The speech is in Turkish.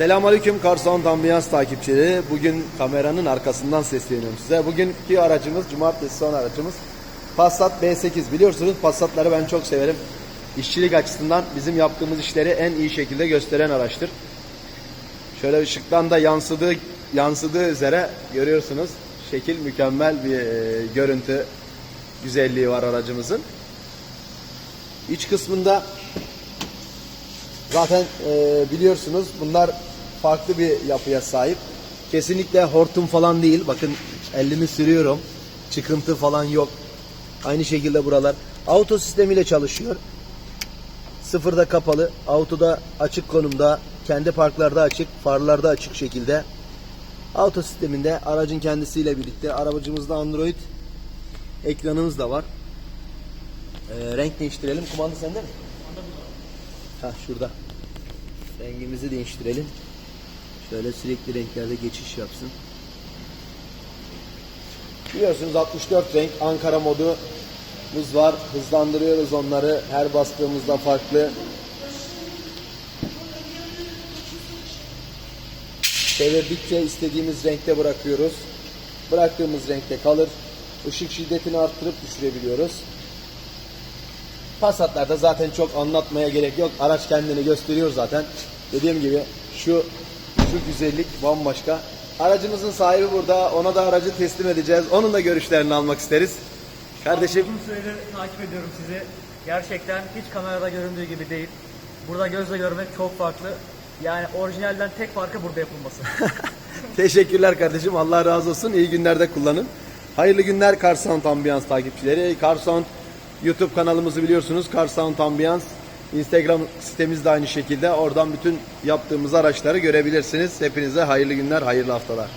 Selamünaleyküm Karson Ambiyans takipçileri. Bugün kameranın arkasından sesleniyorum size. Bugünkü aracımız, cumartesi son aracımız Passat B8. Biliyorsunuz Passat'ları ben çok severim. İşçilik açısından bizim yaptığımız işleri en iyi şekilde gösteren araçtır. Şöyle ışıktan da yansıdığı yansıdığı üzere görüyorsunuz. Şekil mükemmel bir e, görüntü güzelliği var aracımızın. İç kısmında Zaten e, biliyorsunuz bunlar farklı bir yapıya sahip. Kesinlikle hortum falan değil. Bakın elimi sürüyorum. Çıkıntı falan yok. Aynı şekilde buralar. Auto sistemiyle çalışıyor. Sıfırda kapalı. Autoda açık konumda. Kendi parklarda açık. Farlarda açık şekilde. Auto sisteminde aracın kendisiyle birlikte. Arabacımızda Android ekranımız da var. E, renk değiştirelim. Kumanda sende mi? Ha şurada. Rengimizi değiştirelim. Şöyle sürekli renklerde geçiş yapsın. Biliyorsunuz 64 renk Ankara modumuz var. Hızlandırıyoruz onları. Her bastığımızda farklı. Çevirdikçe istediğimiz renkte bırakıyoruz. Bıraktığımız renkte kalır. Işık şiddetini arttırıp düşürebiliyoruz. Passat'larda zaten çok anlatmaya gerek yok. Araç kendini gösteriyor zaten. Dediğim gibi şu şu güzellik bambaşka. Aracımızın sahibi burada. Ona da aracı teslim edeceğiz. Onun da görüşlerini almak isteriz. Kardeşim Uzun süredir takip ediyorum sizi. Gerçekten hiç kamerada göründüğü gibi değil. Burada gözle görmek çok farklı. Yani orijinalden tek farkı burada yapılması. teşekkürler kardeşim. Allah razı olsun. İyi günlerde kullanın. Hayırlı günler Car Sound Ambiance takipçileri. Car Sound YouTube kanalımızı biliyorsunuz. Car Sound Ambiance. Instagram sitemiz de aynı şekilde. Oradan bütün yaptığımız araçları görebilirsiniz. Hepinize hayırlı günler, hayırlı haftalar.